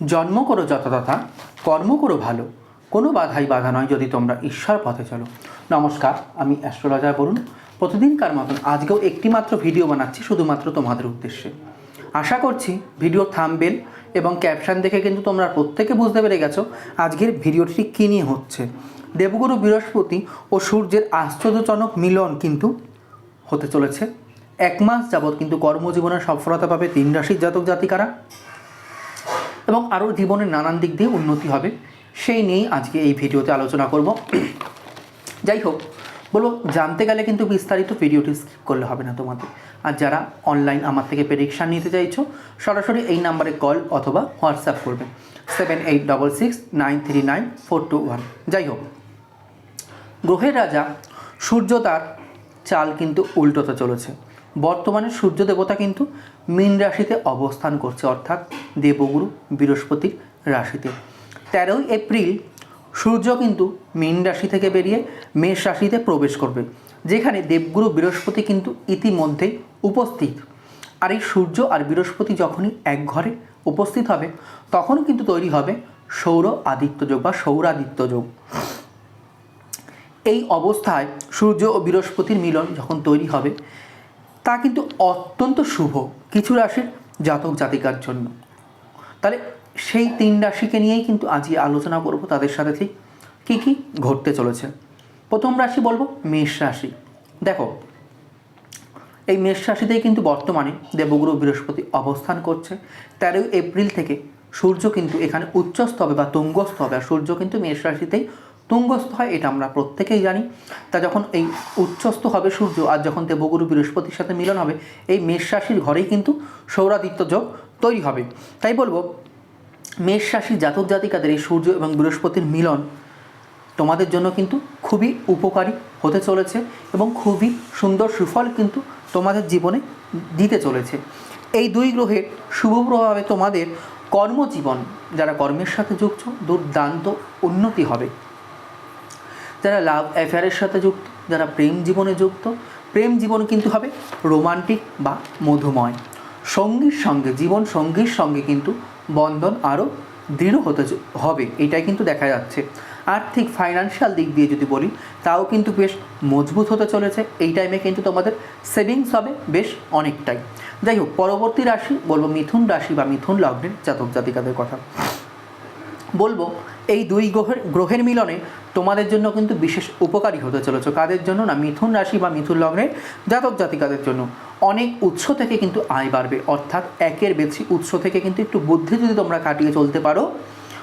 জন্ম করো যথাযথা, কর্ম করো ভালো। কোনো বাধাই বাধা নয় যদি তোমরা ঈশ্বর পথে চলো। নমস্কার, আমি অ্যাস্ট্রোলজার বলুন প্রতিদিনকার মতন আজকেও একটি মাত্র ভিডিও বানাচ্ছি শুধুমাত্র তোমাদের উদ্দেশ্যে। আশা করছি ভিডিও থামবেল এবং ক্যাপশন দেখে কিন্তু তোমরা প্রত্যেকে বুঝতে পেরে গেছো আজকের ভিডিওটি কী নিয়ে হচ্ছে। দেবগুরু বৃহস্পতি ও সূর্যের আশ্চর্যজনক মিলন কিন্তু হতে চলেছে। এক মাস যাবৎ কিন্তু কর্মজীবনে সফলতা পাবে তিন রাশির জাতক জাতিকারা এবং আরও জীবনের নানান দিক দিয়ে উন্নতি হবে। সেই নিয়েই আজকে এই ভিডিওতে আলোচনা করব। যাই হোক, বলব, জানতে গেলে কিন্তু বিস্তারিত ভিডিওটি স্কিপ করলে হবে না তোমাদের। আর যারা অনলাইন আমার থেকে প্রেডিকশান নিতে চাইছো, সরাসরি এই নাম্বারে কল অথবা হোয়াটসঅ্যাপ করবে। Seven eight double six nine three nine four two one যাই হোক, গ্রহের রাজা সূর্য তার চাল কিন্তু উল্টোতে চলেছে। বর্তমানে সূর্য দেবতা কিন্তু মীন রাশিতে অবস্থান করছে, অর্থাৎ দেবগুরু বৃহস্পতির রাশিতে। তেরোই এপ্রিল সূর্য কিন্তু মীন রাশি থেকে বেরিয়ে মেষ রাশিতে প্রবেশ করবে, যেখানে দেবগুরু বৃহস্পতি কিন্তু ইতিমধ্যেই উপস্থিত। আর এই সূর্য আর বৃহস্পতি যখনই এক ঘরে উপস্থিত হবে তখন কিন্তু তৈরি হবে সৌর আদিত্য যোগ বা সৌরাদিত্য যোগ। এই অবস্থায় সূর্য ও বৃহস্পতির মিলন যখন তৈরি হবে তা কিন্তু অত্যন্ত শুভ কিছু রাশির জাতক জাতিকার জন্য। তাহলে সেই তিন রাশিকে নিয়েই কিন্তু আজকে আলোচনা করব তাদের সাথে ঠিক কী কী ঘটতে চলেছে। প্রথম রাশি বলব মেষ রাশি। দেখো, এই মেষ রাশিতেই কিন্তু বর্তমানে দেবগুরু বৃহস্পতি অবস্থান করছে। তেরোই এপ্রিল থেকে সূর্য কিন্তু এখানে উচ্চস্থ হবে বা তুঙ্গস্থ হবে, আর সূর্য কিন্তু মেষ রাশিতেই তুঙ্গস্থ হয়, এটা আমরা প্রত্যেকেই জানি। তা যখন এই উচ্চস্থ হবে সূর্য আর যখন দেবগুরু বৃহস্পতির সাথে মিলন হবে, এই মেষ রাশির ঘরেই কিন্তু সৌরাদিত্য যোগ তৈরি হবে। তাই বলব, মেষ রাশির জাতক জাতিকাদের এই সূর্য এবং বৃহস্পতির মিলন তোমাদের জন্য কিন্তু খুবই উপকারী হতে চলেছে এবং খুবই সুন্দর সুফল কিন্তু তোমাদের জীবনে দিতে চলেছে। এই দুই গ্রহের শুভ প্রভাবে তোমাদের কর্মজীবন, যারা কর্মের সাথে যুক্ত, দুর্দান্ত উন্নতি হবে। যারা লাভ অ্যাফেয়ারের সাথে যুক্ত, যারা প্রেম জীবনে যুক্ত, প্রেম জীবন কিন্তু হবে রোমান্টিক বা মধুময়। সঙ্গীর সঙ্গে, জীবন সঙ্গীর সঙ্গে কিন্তু বন্ধন আরও দৃঢ় হতে হবে, এটাই কিন্তু দেখা যাচ্ছে। আর্থিক ফাইন্যান্সিয়াল দিক দিয়ে যদি বলি, তাও কিন্তু বেশ মজবুত হতে চলেছে, এই টাইমে কিন্তু তোমাদের সেভিংস হবে বেশ অনেকটাই। যাই হোক, পরবর্তী রাশি, বলব মিথুন রাশি বা মিথুন লগ্নের জাতক জাতিকাদের কথা। বলব, এই দুই গ্রহের গ্রহের মিলনে তোমাদের জন্য কিন্তু বিশেষ উপকারী হতে চলেছে। কাদের জন্য না? মিথুন রাশি বা মিথুন লগ্নের জাতক জাতিকাদের জন্য। অনেক উৎস থেকে কিন্তু আয় বাড়বে, অর্থাৎ একের বেশি উৎস থেকে কিন্তু একটু বুদ্ধি যদি তোমরা কাটিয়ে চলতে পারো,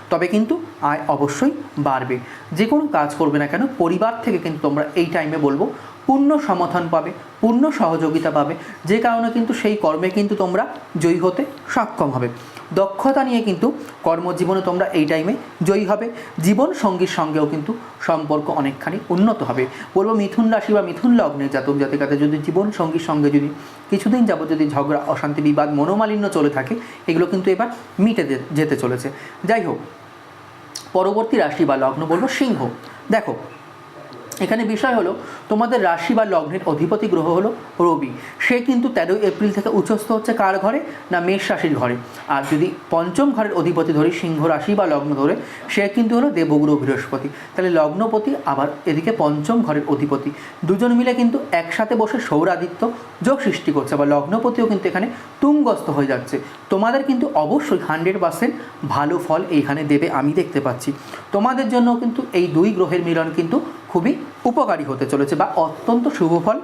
তবে কিন্তু আয় অবশ্যই বাড়বে। যে কোনো কাজ করবে না কেন, পরিবার থেকে কিন্তু তোমরা এই টাইমে বলব, পূর্ণ সমর্থন পাবে, পূর্ণ সহযোগিতা পাবে। যে কারণে কিন্তু সেই কর্মে কিন্তু তোমরা জয়ী হতে সক্ষম হবে। দক্ষতা নিয়ে কিন্তু কর্মজীবনে তোমরা এই টাইমে জয়ী হবে। জীবন সঙ্গীর সঙ্গেও কিন্তু সম্পর্ক অনেকখানি উন্নত হবে। বলব মিথুন রাশি বা মিথুন লগ্নে জাতক জাতিকাতে যদি জীবন সঙ্গীর সঙ্গে যদি কিছুদিন যাবত যদি ঝগড়া, অশান্তি, বিবাদ, মনোমালিন্য চলে থাকে, এগুলো কিন্তু এবার মিটে যেতে চলেছে। যাই হোক, পরবর্তী রাশি বা লগ্ন বলব সিংহ। দেখো এখানে বিষয় হলো, তোমাদের রাশি বা লগ্নের অধিপতি গ্রহ হলো রবি। সে কিন্তু তেরোই এপ্রিল থেকে উচ্চস্থ হচ্ছে কার ঘরে? না মেষ রাশির ঘরে। আর যদি পঞ্চম ঘরের অধিপতি ধরি সিংহ রাশি বা লগ্ন ধরে, সে কিন্তু হলো দেবগুরু বৃহস্পতি। তাহলে লগ্নপতি আবার এদিকে পঞ্চম ঘরের অধিপতি। দুজন মিলে কিন্তু একসাথে বসে সৌরাদিত্য যোগ সৃষ্টি করছে বা লগ্নপতিও কিন্তু এখানে তুঙ্গস্থ হয়ে যাচ্ছে। তোমাদের কিন্তু অবশ্যই হান্ড্রেড পার্সেন্ট ভালো ফল এইখানে দেবে আমি দেখতে পাচ্ছি। তোমাদের জন্য কিন্তু এই দুই গ্রহের মিলন কিন্তু খুবই উপকারী হতে চলেছে বা অত্যন্ত শুভ ফল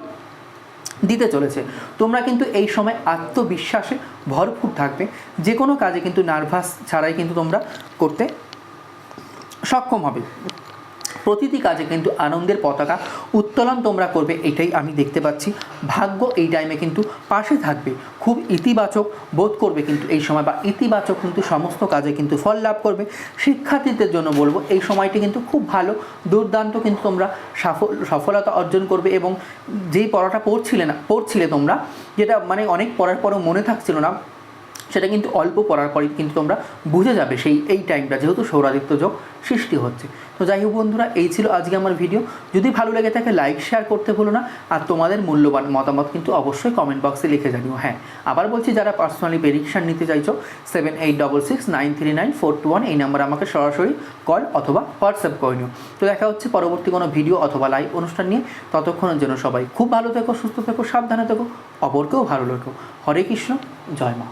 দিতে চলেছে। তোমরা কিন্তু এই সময় আত্মবিশ্বাসে ভরপুর থাকবে। যে কোনো কাজে কিন্তু নার্ভাস ছাড়াই কিন্তু তোমরা করতে সক্ষম হবে। প্রতিটি কাজে কিন্তু আনন্দের পতাকা উত্তোলন তোমরা করবে, এটাই আমি দেখতে পাচ্ছি। ভাগ্য এই টাইমে কিন্তু পাশে থাকবে। খুব ইতিবাচক বোধ করবে কিন্তু এই সময় বা ইতিবাচক কিন্তু সমস্ত কাজে কিন্তু ফল লাভ করবে। শিক্ষার্থীদের জন্য বলব, এই সময়টি কিন্তু খুব ভালো। দুর্দান্ত কিন্তু তোমরা সফল সফলতা অর্জন করবে এবং যেই পড়াটা পড়ছিলে না, পড়ছিলে তোমরা, যেটা মানে অনেক পড়ার পরও মনে থাকছিল না সেটা কিন্তু অল্প পড়ার পরেই কিন্তু তোমরা বুঝে যাবে সেই, এই টাইমটা যেহেতু সৌরাদিত্য যোগ সৃষ্টি হচ্ছে। তো যাই হোক বন্ধুরা, এই ছিল আজকে আমার ভিডিও যদি ভালো লেগে থাকে লাইক শেয়ার করতে ভুলো না। আর তোমাদের মূল্যবান মতামত কিন্তু অবশ্যই কমেন্ট বক্সে লিখে জানিও। হ্যাঁ আবার বলছি, যারা পার্সোনালি প্রেডিকশান নিতে চাইছো seven eight double six nine three nine four two one এই নাম্বার আমাকে সরাসরি কল অথবা হোয়াটসঅ্যাপ করে নিও। তো দেখা হচ্ছে পরবর্তী কোনো ভিডিও অথবা লাইভ অনুষ্ঠান নিয়ে। ততক্ষণের জন্য সবাই খুব ভালো থেকো, সুস্থ থেকো, সাবধানে থেকো, অপরকেও ভালো রেখো হরে কৃষ্ণ, জয় মা।